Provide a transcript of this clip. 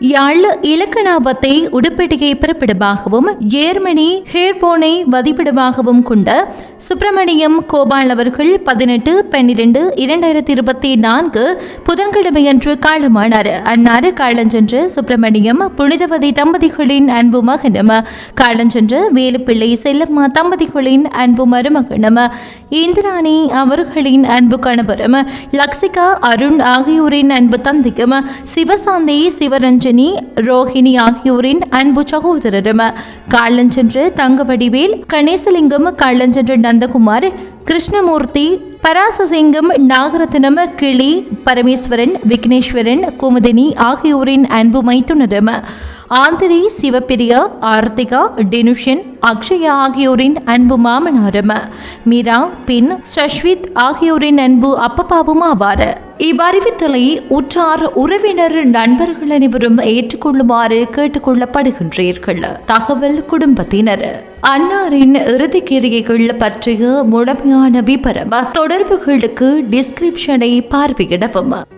யாழ் இலக்கணாபத்தை உடுப்பட்டியை பிறப்பிடமாகவும் Germany ஹேர்போனை வதிப்பிடமாகவும் கொண்ட சுப்பிரமணியம் கோபால் அவர்கள் பதினெட்டு பன்னிரண்டு இரண்டாயிரத்தி இருபத்தி நான்கு புதன்கிழமையன்று காலமானார். அன்னாறு காலஞ்சென்று சுப்பிரமணியம் புனிதவதி தம்பதிகளின் அன்பு மகனும் காலஞ்சென்று வேலுப்பிள்ளை செல்லம்மா தம்பதிகளின் அன்பு மருமகனும் இந்திராணி அவர்களின் அன்பு கணவரும் லக்ஷிகா அருண் ஆகியோரின் அன்பு தந்தையும் சிவசாந்தி சிவரஞ்சனி ரோஹிணி ஆகியோரின் அன்பு சகோதரரும். காலஞ்சென்று தங்கவடிவேல் கணேசலிங்கம் காலஞ்சென்று நந்தகுமார் கிருஷ்ணமூர்த்தி பராசசிங்கம் நாகரத்னம் கிளி பரமேஸ்வரன் விக்னேஸ்வரன் குமுதினி ஆகியோரின் அன்பு மைத்துனரும் ஆந்திரி சிவப்பிரியா ஆர்த்திகா டினுஷன் அக்ஷயா ஆகியோரின் அன்பு மாமனாரும். மீரா பின் சஷ்வித் ஆகியோரின் அன்பு அப்பப்பாவும் ஆவார். இவ்வறிவித்தலை உற்றார் உறவினர் நண்பர்கள் அனைவரும் ஏற்றுக்கொள்ளுமாறு கேட்டுக்கொள்ளப்படுகின்றீர்கள். தகவல் குடும்பத்தினர். அன்னாரின் இறுதிக்கிரியைகள் பற்றிய முழுமையான விபரம் தொடர்புகளுக்கு டிஸ்கிரிப்ஷனை பார்வையிடவும்.